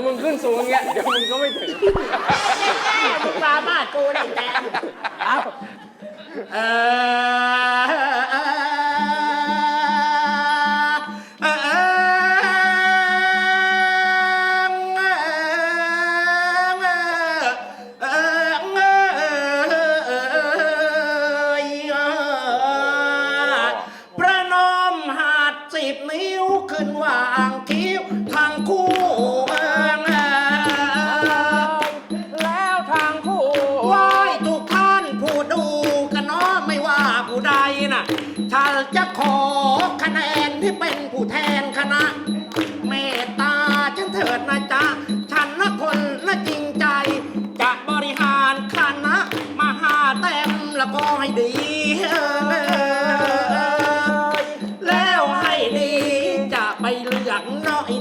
ยวมึงขึ้นสูงอย่างเงี้ยเดี๋ยวมึงก็ไม่ถึง มึงมาบ้านกูนี่แตมเอ้าเออเออเออเออเออประนมหัดสิบนิ้วขึ้นวางคิ้วทางคู่ ขอคะแนนที่เป็นผู้แทนคณะ เมตตาฉันเถิดนะจ๊ะ ฉันละคนละจริงใจ จะบริหารคณะมหาเต็มแล้วก็ให้ดีเออแล้วให้ดีจะไปเลือกน้อย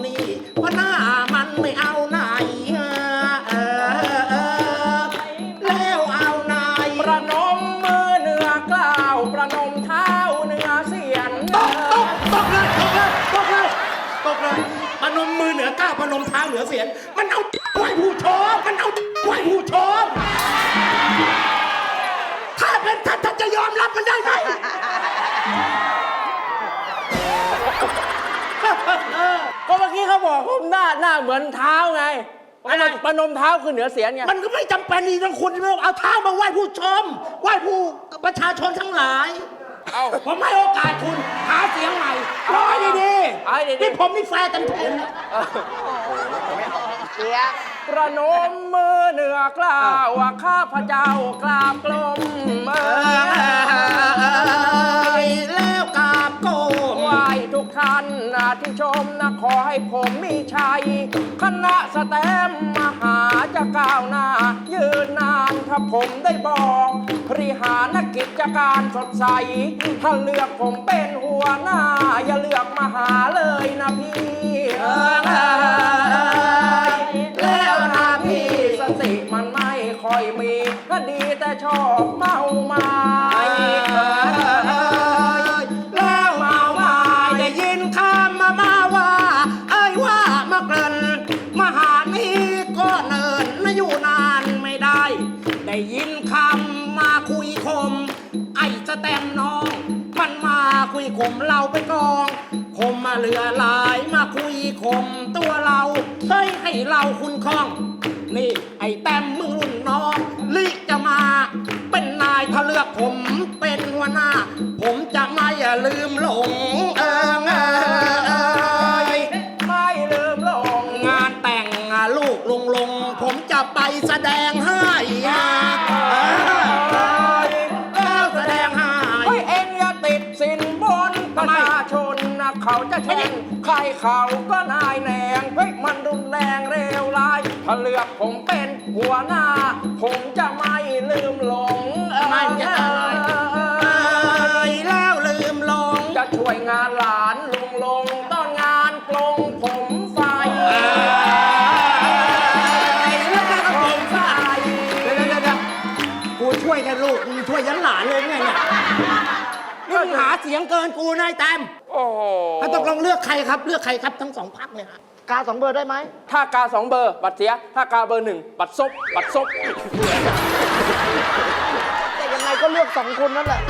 มมือเหนือก้าวพนมเท้าเหนือเสียง มันเอาไหวผู้ชมมันเอาไหวผู้ชมถ้าเป็นท่านท่านจะยอมรับมันได้ไหมก็เมื่อกี้เขาบอกผมหน้าหน้าเหมือนเท้าไงอะไรประนมเท้าคือเหนือเสียนไงมันก็ไม่จำเป็นที่ต้องคุณเอาเท้ามาไหว้ผู้ชมไหว้ผู้ประชาชนทั้งหลาย เอ้า ผมให้โอกาสคุณหาเสียงใหม่ร้อย ดีเอาให้ดีๆนี่ผมนี่แฟร์เต็มที่ประนมมือเหนือกล้าวว่าข้าพเจ้ากราบกลมเอเออยแล้วกราบโกมไหว้ทุกท่านนะที่ชมนะขอให้ผมมีชัย คณะสแตมป์มหาจะก้าวหน้า ยืนนานถ้าผมได้บอกบริหาร กิจการสดใส ถ้าเลือกผมเป็นหัวหน้า อย่าเลือกมาหาเลยนะพี่เออเอยแล้วนะพี่สติมันไม่ค่อยมีก็ดีแต่ชอบเมาไมา คุยข่มเราไปกองคมมาเหลือหลายมาคุยข่มตัวเราเฮ้ยให้เราคุณคล่อง นี่ไอ้แต้มมึงรุ่นน้องลิจะมา เป็นนายถ้าเลือกผมเป็นหัวหน้า ผมจะไม่ลืมหลงเอิงเอยไม่ลืมหลงงานแต่งลูกลงลง ผมจะไปแสดงให้ เขาจะแช่งใครเขาก็นายแหนงเฮ้ยมันรุนแรงเร็วร้าย ถ้าเลือกผมเป็นหัวหน้า ผมจะไม่ลืมหลงไม่จะตาย เอ้ยแล้วลืมลง จะช่วยงานหลานลุงลงตอนงานกลงผมไฟเอ้ยแล้วก็ผมใส่เดี๋ยวเดี๋ยวเดี๋ยวกูช่วยกันลูกมึงช่วยยันหลานเลยไงเนี่ย นี่มึงหาเสียงเกินกูนายแต้มโอ้โหถ้าตกลงเลือกใครครับ เลือกใครครับทั้งสองพักเนี่ยฮะกาสองเบอร์ได้ไหมถ้ากาสองเบอร์ บัตรเสีย ถ้ากาเบอร์หนึ่งบัตรซบบัตรซบ แต่ยังไงก็เลือกสองคนนั่นแหละ